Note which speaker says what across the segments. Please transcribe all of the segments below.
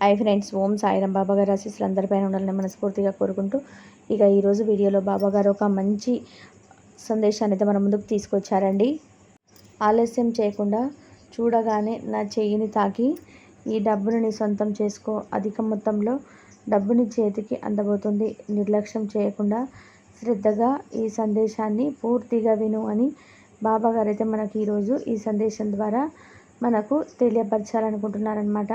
Speaker 1: I friends Om Sairam Baba గారు ఆశీస్సులు అందరిపైన ఉండాలని మనస్ఫూర్తిగా కోరుకుంటూ ఇక ఈరోజు వీడియోలో బాబా గారు ఒక మంచి సందేశాన్ని అయితే మన ముందుకు తీసుకొచ్చారండి. ఆలస్యం చేయకుండా చూడగానే నా చెయ్యిని తాకి ఈ డబ్బును నీ సొంతం చేసుకో. అధిక మొత్తంలో డబ్బుని చేతికి అందబోతుంది. నిర్లక్ష్యం చేయకుండా శ్రద్ధగా ఈ సందేశాన్ని పూర్తిగా విను అని బాబా గారు అయితే మనకి ఈరోజు ఈ సందేశం ద్వారా మనకు తెలియపరచాలనుకుంటున్నారనమాట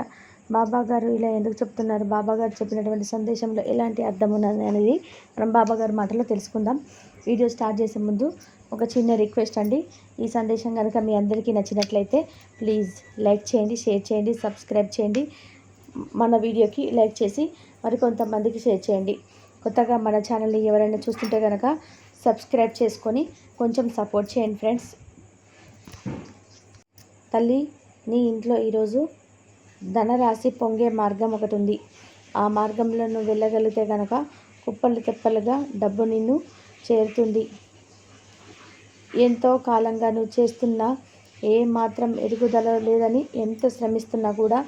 Speaker 1: బాబా గారు ఇలా ఎందుకు చెప్తున్నారు? బాబా గారు చెప్పినటువంటి సందేశంలో ఎలాంటి అర్థం ఉన్నది అనేది మనం బాబా గారి మాటలో తెలుసుకుందాం. వీడియో స్టార్ట్ చేసే ముందు ఒక చిన్న రిక్వెస్ట్ అండి. ఈ సందేశం కనుక మీ అందరికీ నచ్చినట్లయితే ప్లీజ్ లైక్ చేయండి షేర్ చేయండి సబ్స్క్రైబ్ చేయండి. మన వీడియోకి లైక్ చేసి మరికొంతమందికి షేర్ చేయండి. కొత్తగా మన ఛానల్ని ఎవరైనా చూస్తుంటే కనుక సబ్స్క్రైబ్ చేసుకొని కొంచెం సపోర్ట్ చేయండి ఫ్రెండ్స్. తల్లి నీ ఇంట్లో ఈరోజు ధనరాశి పొంగే మార్గం ఒకటి ఉంది ఆ మార్గంలో నువ్వు వెళ్ళగలిగితే కనుక కుప్పలు తెప్పలుగా డబ్బు నిన్ను చేరుతుంది. ఎంతో కాలంగా నువ్వు చేస్తున్న ఏ మాత్రం ఎదుగుదల లేదని ఎంత శ్రమిస్తున్నా కూడా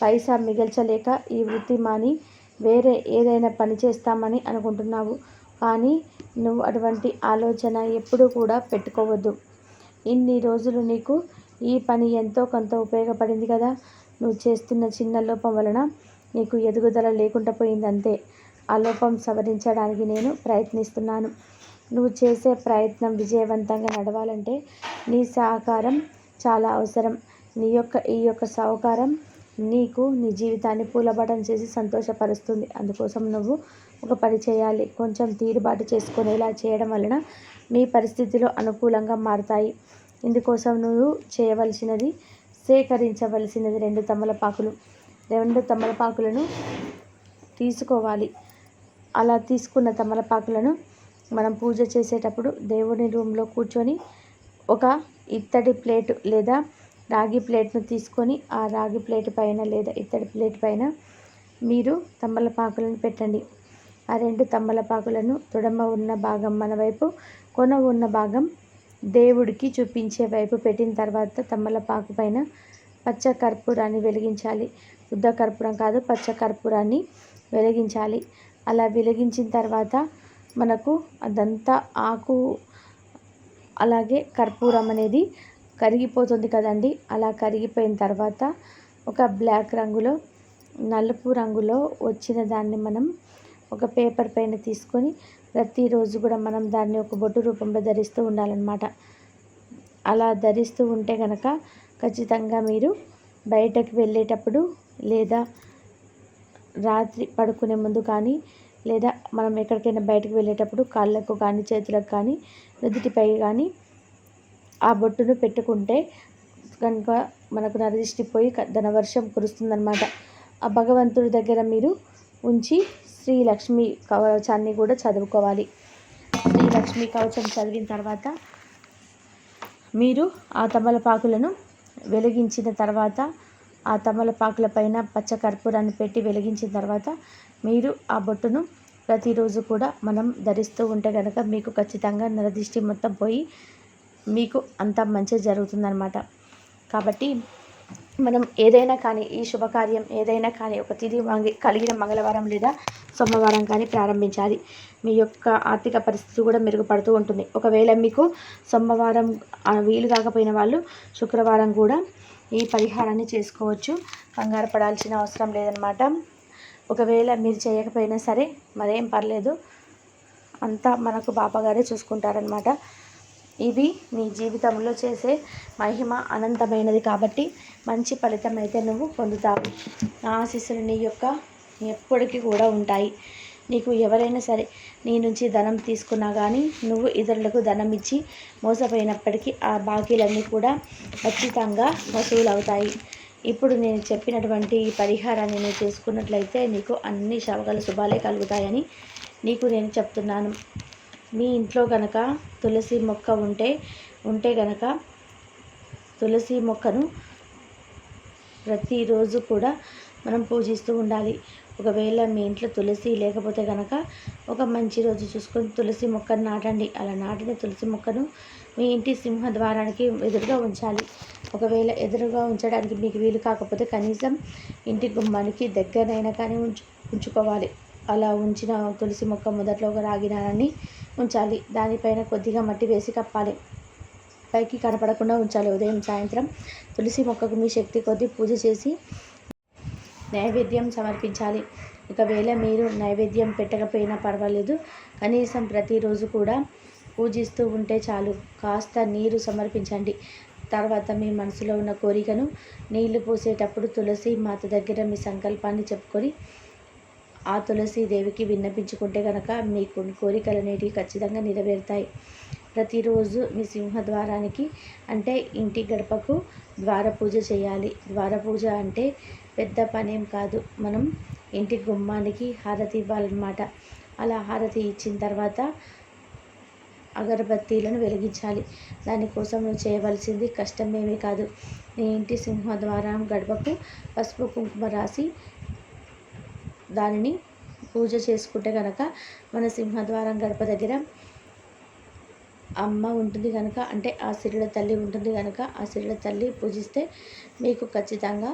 Speaker 1: పైసా మిగల్చలేక ఈ వృత్తి మాని వేరే ఏదైనా పని చేస్తామని అనుకుంటున్నావు. కానీ నువ్వు అటువంటి ఆలోచన ఎప్పుడూ కూడా పెట్టుకోవద్దు. ఇన్ని రోజులు నీకు ఈ పని ఎంతో కొంత ఉపయోగపడింది కదా. నువ్వు చేస్తున్న చిన్న లోపం వలన నీకు ఎదుగుదల లేకుండా పోయిందంతే ఆ లోపం సవరించడానికి నేను ప్రయత్నిస్తున్నాను. నువ్వు చేసే ప్రయత్నం విజయవంతంగా నడవాలంటే నీ సహకారం చాలా అవసరం. నీ యొక్క ఈ యొక్క సహకారం నీకు నీ జీవితాన్ని పూలబడం చేసి సంతోషపరుస్తుంది. అందుకోసం నువ్వు ఒక పని చేయాలి. కొంచెం తీరుబాటు చేసుకునేలా చేయడం వలన నీ పరిస్థితిలో అనుకూలంగా మారుతాయి. ఇందుకోసం నువ్వు చేయవలసినది సేకరించవలసినది రెండు తమలపాకులు. రెండు తమలపాకులను తీసుకోవాలి. అలా తీసుకున్న తమలపాకులను మనం పూజ చేసేటప్పుడు దేవుని రూమ్లో కూర్చొని ఒక ఇత్తడి ప్లేట్ లేదా రాగి ప్లేట్ను తీసుకొని ఆ రాగి ప్లేట్ పైన లేదా ఇత్తడి ప్లేట్ పైన మీరు తమలపాకులను పెట్టండి. ఆ రెండు తమలపాకులను తొడమ ఉన్న భాగం మన వైపు కొన ఉన్న భాగం దేవుడికి చూపించే వైపు పెట్టిన తర్వాత తమలపాకు పైన పచ్చ కర్పూరాన్ని వెలిగించాలి. శుద్ధ కర్పూరం కాదు పచ్చ కర్పూరాన్ని వెలిగించాలి. అలా వెలిగించిన తర్వాత మనకు అదంతా ఆకు అలాగే కర్పూరం అనేది కరిగిపోతుంది కదండి. అలా కరిగిపోయిన తర్వాత ఒక బ్లాక్ రంగులో నలుపు రంగులో వచ్చిన దాన్ని మనం ఒక పేపర్ పైన తీసుకొని ప్రతిరోజు కూడా మనం దాన్ని ఒక బొట్టు రూపంలో ధరిస్తూ ఉండాలన్నమాట. అలా ధరిస్తూ ఉంటే కనుక ఖచ్చితంగా మీరు బయటకు వెళ్ళేటప్పుడు లేదా రాత్రి పడుకునే ముందు కానీ లేదా మనం ఎక్కడికైనా బయటకు వెళ్ళేటప్పుడు కాళ్ళకు కానీ చేతులకు కానీ నుదుటిపై కానీ ఆ బొట్టును పెట్టుకుంటే కనుక మనకు నరదిష్టిపోయి ధనవర్షం కురుస్తుందన్నమాట. ఆ భగవంతుడి దగ్గర మీరు ఉంచి శ్రీ లక్ష్మి కవచాన్ని కూడా చదువుకోవాలి. శ్రీ లక్ష్మి కవచం చదివిన తర్వాత మీరు ఆ తమలపాకులను వెలిగించిన తర్వాత ఆ తమలపాకుల పైన పచ్చ కర్పూరాన్ని పెట్టి వెలిగించిన తర్వాత మీరు ఆ బొట్టును ప్రతిరోజు కూడా మనం ధరిస్తూ ఉంటే కనుక మీకు ఖచ్చితంగా నరదిష్టి మొత్తం పోయి మీకు అంత మంచి జరుగుతుందన్నమాట. కాబట్టి మనం ఏదైనా కానీ ఈ శుభకార్యం ఏదైనా కానీ ఒక తిది కలిగిన మంగళవారం లేదా సోమవారం కానీ ప్రారంభించాలి. మీ యొక్క ఆర్థిక పరిస్థితి కూడా మెరుగుపడుతూ ఉంటుంది. ఒకవేళ మీకు సోమవారం వీలు కాకపోయిన వాళ్ళు శుక్రవారం కూడా ఈ పరిహారాన్ని చేసుకోవచ్చు. కంగారు పడాల్సిన అవసరం లేదనమాట ఒకవేళ మీరు చేయకపోయినా సరే మరేం పర్లేదు. అంతా మనకు బాబాగారే చూసుకుంటారనమాట ఇవి నీ జీవితంలో చేసే మహిమ అనంతమైనది కాబట్టి మంచి ఫలితం అయితే నువ్వు పొందుతావు. నా ఆశీస్సులు నీ యొక్క ఎప్పటికీ కూడా ఉంటాయి. నీకు ఎవరైనా సరే నీ నుంచి ధనం తీసుకున్నా కానీ నువ్వు ఇతరులకు ధనం ఇచ్చి మోసపోయినప్పటికీ ఆ బాకీలన్నీ కూడా ఖచ్చితంగా వసూలు అవుతాయి ఇప్పుడు నేను చెప్పినటువంటి ఈ పరిహారాన్ని నువ్వు చేసుకున్నట్లయితే నీకు అన్ని శవగల శుభాలే కలుగుతాయని నీకు నేను చెప్తున్నాను. మీ ఇంట్లో కనుక తులసి మొక్క ఉంటే ఉంటే కనుక తులసి మొక్కను ప్రతిరోజు కూడా మనం పూజిస్తూ ఉండాలి. ఒకవేళ మీ ఇంట్లో తులసి లేకపోతే కనుక ఒక మంచి రోజు చూసుకొని తులసి మొక్కను నాటండి. అలా నాటిన తులసి మొక్కను మీ ఇంటి సింహద్వారానికి ఎదురుగా ఉంచాలి. ఒకవేళ ఎదురుగా ఉంచడానికి మీకు వీలు కాకపోతే కనీసం ఇంటి గుమ్మానికి దగ్గరైనా కానీ ఉంచు ఉంచుకోవాలి. అలా ఉంచిన తులసి మొక్క మొదట్లో ఒక రాగినాన్ని ఉంచాలి. దానిపైన కొద్దిగా మట్టి వేసి కప్పాలి. పైకి కనపడకుండా ఉంచాలి. ఉదయం సాయంత్రం తులసి మొక్కకు మీ శక్తి కొద్దీ పూజ చేసి నైవేద్యం సమర్పించాలి. ఒకవేళ మీరు నైవేద్యం పెట్టకపోయినా పర్వాలేదు. కనీసం ప్రతిరోజు కూడా పూజిస్తూ ఉంటే చాలు. కాస్త నీరు సమర్పించండి. తర్వాత మీ మనసులో ఉన్న కోరికను నీళ్ళు పోసేటప్పుడు తులసి మాత దగ్గర మీ సంకల్పాన్ని చెప్పుకొని ఆ తులసి దేవికి విన్నపించుకుంటే కనుక మీకు కోరికలు అనేటివి ఖచ్చితంగా నెరవేరుతాయి. ప్రతిరోజు మీ సింహద్వారానికి అంటే ఇంటి గడపకు ద్వార పూజ చేయాలి. ద్వార పూజ అంటే పెద్ద పనేం కాదు. మనం ఇంటి గుమ్మానికి హారతి ఇవ్వాలన్నమాట. అలా హారతి ఇచ్చిన తర్వాత అగరబత్తీలను వెలిగించాలి. దానికోసం నువ్వు చేయవలసింది కష్టమేమీ కాదు. నీ ఇంటి సింహద్వారం గడపకు పసుపు కుంకుమ రాసి దానిని పూజ చేసుకుంటే కనుక మన సింహద్వారం గడప దగ్గర అమ్మ ఉంటుంది కనుక అంటే ఆ సిరుల తల్లి ఉంటుంది కనుక ఆ సిరుల తల్లి పూజిస్తే మీకు ఖచ్చితంగా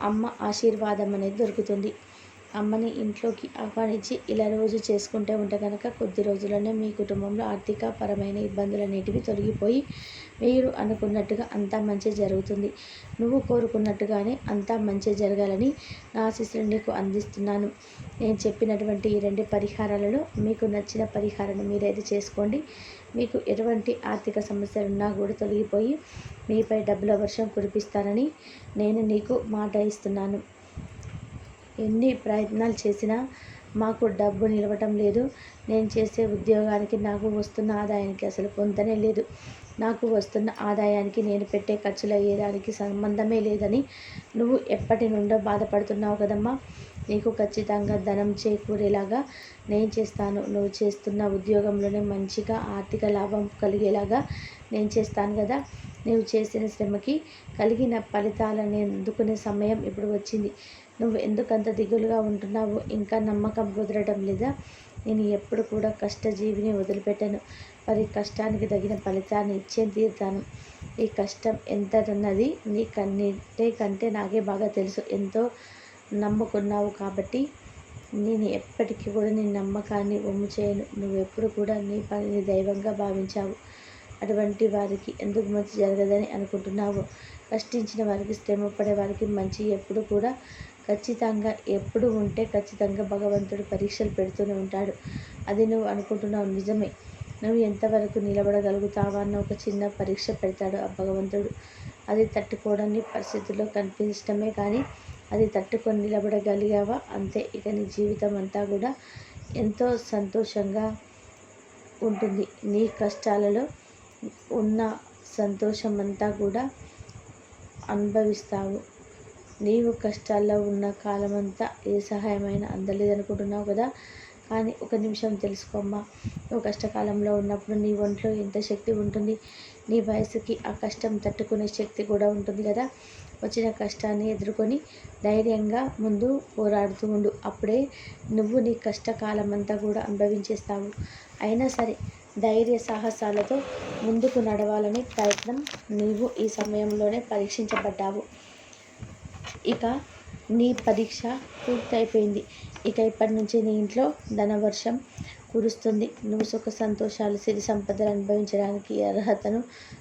Speaker 1: అమ్మ ఆశీర్వాదం అనేది దొరుకుతుంది. అమ్మని ఇంట్లోకి ఆహ్వానించి ఇలా రోజు చేసుకుంటే ఉంటే కనుక కొద్ది రోజుల్లోనే మీ కుటుంబంలో ఆర్థిక పరమైన ఇబ్బందులు అనేటివి తొలగిపోయి మీరు అనుకున్నట్టుగా అంతా మంచి జరుగుతుంది. నువ్వు కోరుకున్నట్టుగానే అంతా మంచి జరగాలని నా ఆశీస్సులు నీకు అందిస్తున్నాను. నేను చెప్పినటువంటి ఈ రెండు పరిహారాలలో మీకు నచ్చిన పరిహారాన్ని మీరైతే చేసుకోండి. మీకు ఎటువంటి ఆర్థిక సమస్యలు ఉన్నా కూడా తొలగిపోయి మీపై డబ్బుల వర్షం కురిపిస్తానని నేను నీకు మాట ఇస్తున్నాను. ఎన్ని ప్రయత్నాలు చేసినా మాకు డబ్బు నిలవటం లేదు. నేను చేసే ఉద్యోగానికి నాకు వస్తున్న ఆదాయానికి అసలు పొందనే లేదు. నాకు వస్తున్న ఆదాయానికి నేను పెట్టే ఖర్చులు అయ్యేదానికి సంబంధమే లేదని నువ్వు ఎప్పటి నుండో బాధపడుతున్నావు కదమ్మా. నీకు ఖచ్చితంగా ధనం చేకూరేలాగా నేను చేస్తాను. నువ్వు చేస్తున్న ఉద్యోగంలోనే మంచిగా ఆర్థిక లాభం కలిగేలాగా నేను చేస్తాను కదా. నువ్వు చేసిన శ్రమకి కలిగిన ఫలితాలను అందుకునే సమయం ఇప్పుడు వచ్చింది. నువ్వు ఎందుకంత దిగులుగా ఉంటున్నావు ఇంకా నమ్మకం కుదరడం లేదా? నేను ఎప్పుడు కూడా కష్టజీవిని వదిలిపెట్టాను. మరి కష్టానికి తగిన ఫలితాన్ని ఇచ్చే తీరుతాను. ఈ కష్టం ఎంత ఉన్నది నీ కన్నింటి కంటే నాకే బాగా తెలుసు. ఎంతో నమ్ముకున్నావు కాబట్టి నేను ఎప్పటికీ కూడా నీ నమ్మకాన్ని ఒమ్ము చేయను. నువ్వు ఎప్పుడు కూడా నీ పనిని దైవంగా భావించావు. అటువంటి వారికి ఎందుకు మంచి జరగదని అనుకుంటున్నావు? కష్టించిన వారికి శ్రమ పడే వారికి మంచి ఎప్పుడు కూడా ఖచ్చితంగా ఎప్పుడు ఉంటే ఖచ్చితంగా భగవంతుడు పరీక్షలు పెడుతూనే ఉంటాడు. అది నువ్వు అనుకుంటున్నావు నిజమే. నువ్వు ఎంతవరకు నిలబడగలుగుతావా అన్న ఒక చిన్న పరీక్ష పెడతాడు ఆ భగవంతుడు. అది తట్టుకోవడానికి పరిస్థితుల్లో కనిపించడమే కానీ అది తట్టుకొని నిలబడగలిగావా అంతే. ఇక నీ జీవితం అంతా కూడా ఎంతో సంతోషంగా ఉంటుంది. నీ కష్టాలలో ఉన్న సంతోషం అంతా కూడా అనుభవిస్తావు. నీవు కష్టాల్లో ఉన్న కాలమంతా ఏ సహాయమైనా అందలేదనుకుంటున్నావు కదా? కానీ ఒక నిమిషం తెలుసుకోమ్మా. నువ్వు కష్టకాలంలో ఉన్నప్పుడు నీ ఒంట్లో ఎంత శక్తి ఉంటుంది? నీ వయసుకి ఆ కష్టం తట్టుకునే శక్తి కూడా ఉంటుంది కదా? వచ్చిన కష్టాన్ని ఎదుర్కొని ధైర్యంగా ముందు పోరాడుతూ ఉండు. అప్పుడే నువ్వు నీ కష్టకాలం అంతా కూడా అనుభవించేస్తావు. అయినా సరే ధైర్య సాహసాలతో ముందుకు నడవాలని ప్రయత్నం నీవు ఈ సమయంలోనే పరీక్షించబడ్డావు. ఇక నీ పరీక్ష పూర్తయిపోయింది. ఇక ఇప్పటి నుంచి నీ ఇంట్లో ధనవర్షం కురుస్తుంది. నువ్వు సుఖ సంతోషాలు సిరి సంపదలు అనుభవించడానికి అర్హతను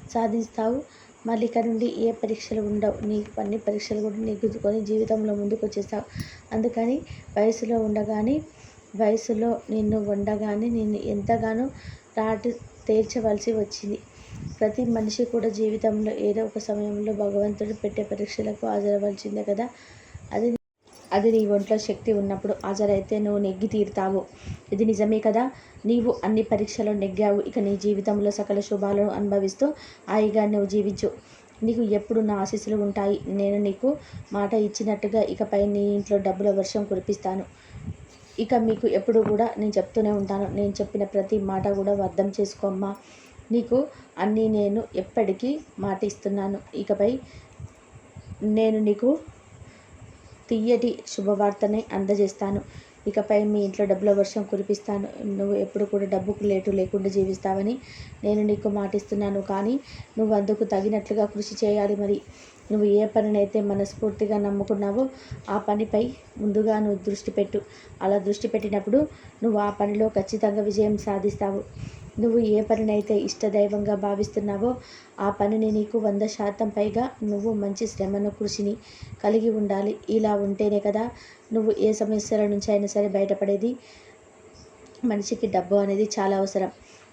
Speaker 1: సాధిస్తావు. మళ్ళీ ఇక్కడ నుండి ఏ పరీక్షలు ఉండవు. నీ అన్ని పరీక్షలు కూడా నీ గుద్దుకొని జీవితంలో ముందుకు వచ్చేస్తావు. అందుకని వయసులో ఉండగానే వయసులో నిన్ను ఉండగానే నిన్ను ఎంతగానో రాటు తేల్చవలసి వచ్చింది. ప్రతి మనిషి కూడా జీవితంలో ఏదో ఒక సమయంలో భగవంతుడు పెట్టే పరీక్షలకు హాజరవలసిందే కదా. అది అది నీ ఒంట్లో శక్తి ఉన్నప్పుడు హాజరైతే నువ్వు నెగ్గి తీరుతావు. ఇది నిజమే కదా. నీవు అన్ని పరీక్షలు నెగ్గావు. ఇక నీ జీవితంలో సకల శుభాలను అనుభవిస్తూ హాయిగా నువ్వు జీవించు. నీకు ఎప్పుడు నా ఆశీస్సులు ఉంటాయి. నేను నీకు మాట ఇచ్చినట్టుగా ఇకపై నీ ఇంట్లో డబ్బుల వర్షం కురిపిస్తాను. ఇక మీకు ఎప్పుడు కూడా నేను చెప్తూనే ఉంటాను. నేను చెప్పిన ప్రతి మాట కూడా అర్థం చేసుకోమ్మా. నీకు అన్నీ నేను ఎప్పటికీ మాట ఇస్తున్నాను ఇకపై నేను నీకు తీయటి శుభవార్తని అందజేస్తాను. ఇకపై మీ ఇంట్లో డబ్బుల వర్షం కురిపిస్తాను. నువ్వు ఎప్పుడు కూడా డబ్బుకు లేటు లేకుండా జీవిస్తావని నేను నీకు మాటిస్తున్నాను. కానీ నువ్వు అందుకు తగినట్లుగా కృషి చేయాలి మరి. నువ్వు ఏ పనినైతే మనస్ఫూర్తిగా నమ్ముకున్నావో ఆ పనిపై ముందుగా నువ్వు దృష్టి పెట్టు. అలా దృష్టి పెట్టినప్పుడు నువ్వు ఆ పనిలో ఖచ్చితంగా విజయం సాధిస్తావు. నువ్వు ఏ పనినైతే ఇష్టదైవంగా భావిస్తున్నావో ఆ పనిని నీకు వంద శాతం పైగా నువ్వు మంచి శ్రమను కృషిని కలిగి ఉండాలి. ఇలా ఉంటేనే కదా నువ్వు ఏ సమస్యల నుంచి అయినా సరే బయటపడేది. మనిషికి డబ్బు అనేది చాలా అవసరం.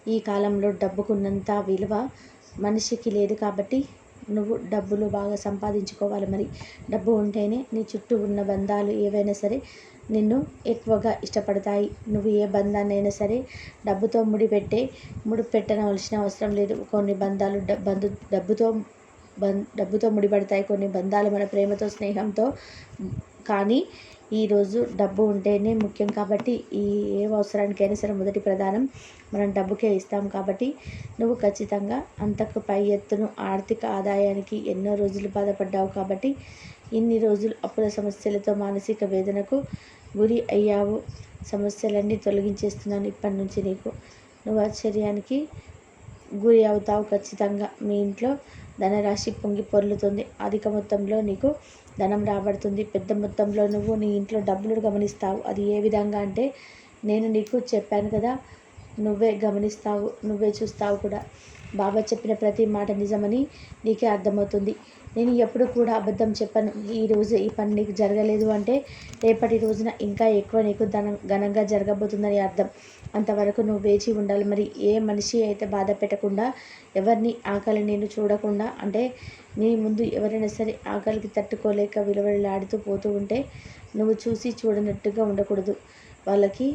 Speaker 1: ఈ కాలంలో డబ్బుకున్నంత విలువ మనిషికి లేదు కాబట్టి నువ్వు డబ్బులు బాగా సంపాదించుకోవాలి మరి. డబ్బు ఉంటేనే నీ చుట్టూ ఉన్న బంధాలు ఏవైనా సరే నిన్ను ఎక్కువగా ఇష్టపడతాయి. నువ్వు ఏ బంధాన్నైనా సరే డబ్బుతో ముడిపెట్టే ముడి పెట్టనవలసిన అవసరం లేదు. కొన్ని బంధాలు బంధు డబ్బుతో బం డబ్బుతో ముడిపడతాయి. కొన్ని బంధాలు మన ప్రేమతో స్నేహంతో కానీ ఈరోజు డబ్బు ఉంటేనే ముఖ్యం కాబట్టి ఈ ఏ అవసరానికైనా సరే మొదటి ప్రధానం మనం డబ్బుకే ఇస్తాం కాబట్టి నువ్వు ఖచ్చితంగా అంతకు పై ఎత్తును ఆర్థిక ఆదాయానికి ఎన్నో రోజులు బాధపడ్డావు కాబట్టి ఇన్ని రోజులు అప్పుల సమస్యలతో మానసిక వేదనకు గురి అయ్యావు. సమస్యలన్నీ తొలగించేస్తున్నాను ఇప్పటి నుంచి నీకు. నువ్వు ఆశ్చర్యానికి గురి అవుతావు ఖచ్చితంగా. మీ ఇంట్లో ధనరాశి పొంగి పొర్లుతుంది. అధిక మొత్తంలో నీకు ధనం రాబడుతుంది. పెద్ద మొత్తంలో నువ్వు నీ ఇంట్లో డబ్బులు గమనిస్తావు. అది ఏ విధంగా అంటే నేను నీకు చెప్పాను కదా నువ్వే గమనిస్తావు నువ్వే చూస్తావు కూడా. బాబా చెప్పిన ప్రతి మాట నిజమని నీకే అర్థమవుతుంది. నేను ఎప్పుడు కూడా అబద్ధం చెప్పను. ఈరోజు ఈ పని నీకు జరగలేదు అంటే రేపటి రోజున ఇంకా ఎక్కువ నీకు ధనం ఘనంగా జరగబోతుందని అర్థం. అంతవరకు నువ్వు వేచి ఉండాలి. మరి ఏ మనిషి అయితే బాధ పెట్టకుండా ఎవరిని ఆకలి నేను చూడకుండా అంటే నీ ముందు ఎవరైనా సరే ఆకలికి తట్టుకోలేక విలువలాడుతూ పోతూ ఉంటే నువ్వు చూసి చూడనట్టుగా ఉండకూడదు. వాళ్ళకి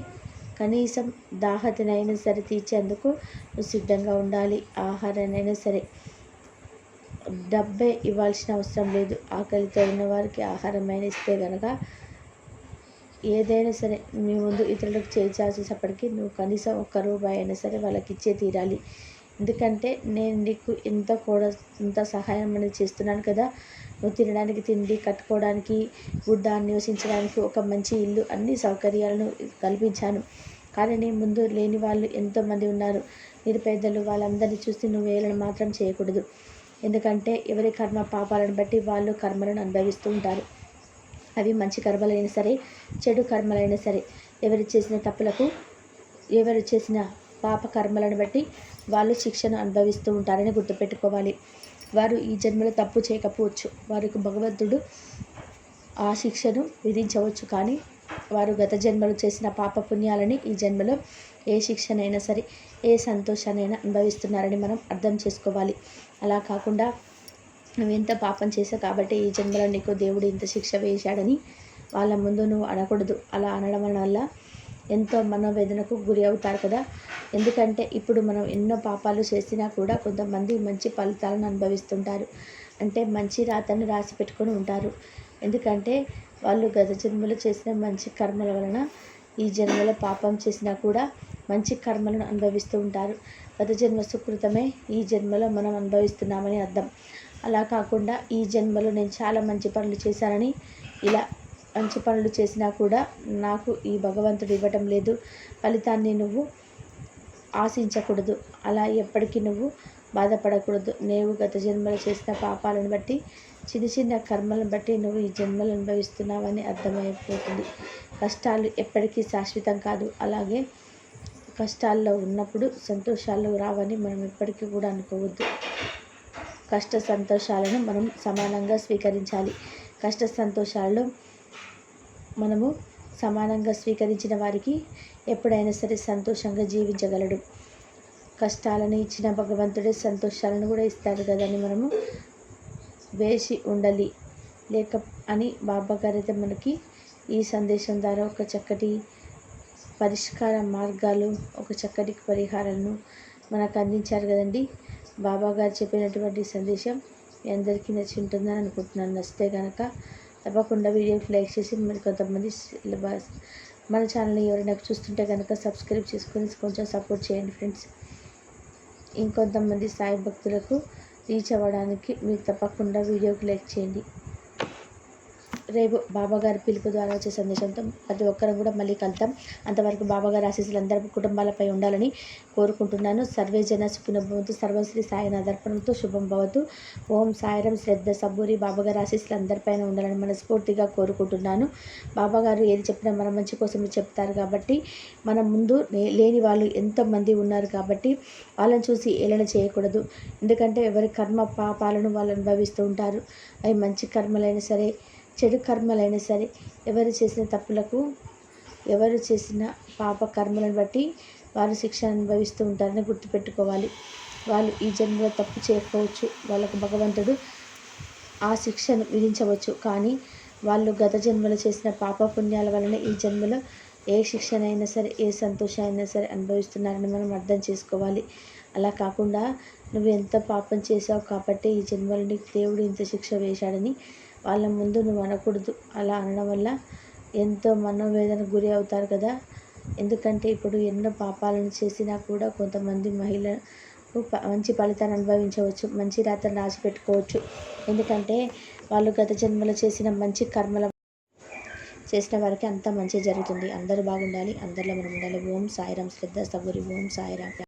Speaker 1: కనీసం దాహతనైనా సరే తీర్చేందుకు నువ్వు సిద్ధంగా ఉండాలి. ఆహారాన్నైనా సరే డబ్బే ఇవ్వాల్సిన అవసరం లేదు. ఆకలితో ఉన్న వారికి ఆహారమైన ఇస్తే కనుక ఏదైనా సరే మీ ముందు ఇతరులకు చేసేటప్పటికీ నువ్వు కనీసం ఒక్క రూపాయి అయినా సరే వాళ్ళకి ఇచ్చే తీరాలి. ఎందుకంటే నేను నీకు ఎంత కూడా ఇంత సహాయం అనేది చేస్తున్నాను కదా. నువ్వు తినడానికి తిండి కట్టుకోవడానికి గుడ్డ నివసించడానికి ఒక మంచి ఇల్లు అన్ని సౌకర్యాలను కల్పించాను. కానీ నీ ముందు లేని వాళ్ళు ఎంతోమంది ఉన్నారు. నిరుపేదలు వాళ్ళందరినీ చూసి నువ్వు వేలను మాత్రం చేయకూడదు. ఎందుకంటే ఎవరి కర్మ పాపాలను బట్టి వాళ్ళు కర్మలను అనుభవిస్తూ ఉంటారు. అవి మంచి కర్మలైనా సరే చెడు కర్మలైనా సరే ఎవరు చేసిన తప్పులకు ఎవరు చేసిన పాప కర్మలను బట్టి వాళ్ళు శిక్షను అనుభవిస్తూ ఉంటారని గుర్తుపెట్టుకోవాలి. వారు ఈ జన్మలో తప్పు చేయకపోవచ్చు. వారికి భగవంతుడు ఆ శిక్షను విధించవచ్చు. కానీ వారు గత జన్మలో చేసిన పాప పుణ్యాలని ఈ జన్మలో ఏ శిక్షనైనా సరే ఏ సంతోషానైనా అనుభవిస్తున్నారని మనం అర్థం చేసుకోవాలి. అలా కాకుండా నువ్వు ఎంత పాపం చేసావు కాబట్టి ఈ జన్మలో నీకు దేవుడు ఇంత శిక్ష వేశాడని వాళ్ళ ముందు నువ్వు అనకూడదు. అలా అనడం వల్ల ఎంతో మనోవేదనకు గురి అవుతారు కదా. ఎందుకంటే ఇప్పుడు మనం ఎన్నో పాపాలు చేసినా కూడా కొంతమంది మంచి ఫలితాలను అనుభవిస్తుంటారు. అంటే మంచి రాతను రాసి పెట్టుకొని ఉంటారు. ఎందుకంటే వాళ్ళు గత జన్మలో చేసిన మంచి కర్మల వలన ఈ జన్మలో పాపం చేసినా కూడా మంచి కర్మలను అనుభవిస్తూ ఉంటారు. గత జన్మ సుకృతమే ఈ జన్మలో మనం అనుభవిస్తున్నామని అర్థం. అలా కాకుండా ఈ జన్మలో నేను చాలా మంచి పనులు చేశానని ఇలా మంచి పనులు చేసినా కూడా నాకు ఈ భగవంతుడు ఇవ్వటం లేదు. ఫలితాన్ని నువ్వు ఆశించకూడదు. అలా ఎప్పటికీ నువ్వు బాధపడకూడదు. నీవు గత జన్మలు చేసిన పాపాలను బట్టి చిన్న చిన్న కర్మలను బట్టి నువ్వు ఈ జన్మలు అనుభవిస్తున్నావని అర్థమైపోతుంది. కష్టాలు ఎప్పటికీ శాశ్వతం కాదు. అలాగే కష్టాల్లో ఉన్నప్పుడు సంతోషాలు రావని మనం ఎప్పటికీ కూడా అనుకోవద్దు. కష్ట సంతోషాలను మనం సమానంగా స్వీకరించాలి. కష్ట సంతోషాల్లో మనము సమానంగా స్వీకరించిన వారికి ఎప్పుడైనా సరే సంతోషంగా జీవించగలడు. కష్టాలను ఇచ్చిన భగవంతుడే సంతోషాలను కూడా ఇస్తాడు కదని మనము వేసి ఉండాలి. లేక అని బాబా గారు అయితే మనకి ఈ సందేశం ద్వారా ఒక చక్కటి పరిష్కార మార్గాలు ఒక చక్కటి పరిహారాలను మనకు అందించారు కదండి. బాబా గారు చెప్పినటువంటి సందేశం మీ అందరికీ నచ్చి ఉంటుందని అనుకుంటున్నాను. నచ్చితే కనుక తప్పకుండా వీడియోకి లైక్ చేసి మరి కొంతమంది మన ఛానల్ని ఎవరైనా చూస్తుంటే కనుక సబ్స్క్రైబ్ చేసుకొని కొంచెం సపోర్ట్ చేయండి ఫ్రెండ్స్. ఇంకొంతమంది సాయి భక్తులకు రీచ్ అవ్వడానికి మీరు తప్పకుండా వీడియోకి లైక్ చేయండి. రేపు బాబాగారి పిలుపు ద్వారా వచ్చే సందేశంతో ప్రతి ఒక్కరం కూడా మళ్ళీ కలుద్దాం. అంతవరకు బాబాగారి ఆశీస్సులు అందరి కుటుంబాలపై ఉండాలని కోరుకుంటున్నాను. సర్వే జన సుఖినభవంతు సర్వశ్రీ సాయన దర్పణంతో శుభం భవతు. ఓం సాయిరం శ్రద్ధ సబ్బూరి. బాబాగారి ఆశీస్సులు అందరిపైన ఉండాలని మనస్ఫూర్తిగా కోరుకుంటున్నాను. బాబాగారు ఏది చెప్పినా మన మంచి కోసమే చెప్తారు కాబట్టి మన ముందు లేని వాళ్ళు ఎంతమంది ఉన్నారు కాబట్టి వాళ్ళని చూసి ఏలన చేయకూడదు. ఎందుకంటే ఎవరి కర్మ పాపాలను వాళ్ళు అనుభవిస్తూ ఉంటారు. అవి మంచి కర్మలైనా సరే చెడు కర్మలైనా సరే ఎవరు చేసిన తప్పులకు ఎవరు చేసిన పాప కర్మలను బట్టి వారు శిక్ష అనుభవిస్తూ ఉంటారని గుర్తుపెట్టుకోవాలి. వాళ్ళు ఈ జన్మలో తప్పు చేయకపోవచ్చు. వాళ్ళకు భగవంతుడు ఆ శిక్షను విధించవచ్చు. కానీ వాళ్ళు గత జన్మలో చేసిన పాప పుణ్యాల వలన ఈ జన్మలో ఏ శిక్షనైనా సరే ఏ సంతోషం అయినా సరే అనుభవిస్తున్నారని మనం అర్థం చేసుకోవాలి. అలా కాకుండా నువ్వు ఎంత పాపం చేసావు కాబట్టి ఈ జన్మలో నీకు దేవుడు ఇంత శిక్ష వేశాడని వాళ్ళ ముందు నువ్వు అనకూడదు. అలా అనడం వల్ల ఎంతో మనోవేదనకు గురి అవుతారు కదా. ఎందుకంటే ఇప్పుడు ఎన్నో పాపాలను చేసినా కూడా కొంతమంది మహిళలు మంచి ఫలితాన్ని అనుభవించవచ్చు. మంచి రాత్రిని రాసిపెట్టుకోవచ్చు. ఎందుకంటే వాళ్ళు గత జన్మలో చేసిన మంచి కర్మల చేసిన వారికి అంత మంచి జరుగుతుంది. అందరూ బాగుండాలి. అందరిలో మనం ఉండాలి. ఓం సాయిరాం శ్రద్ధ సబూరి ఓం సాయిరాం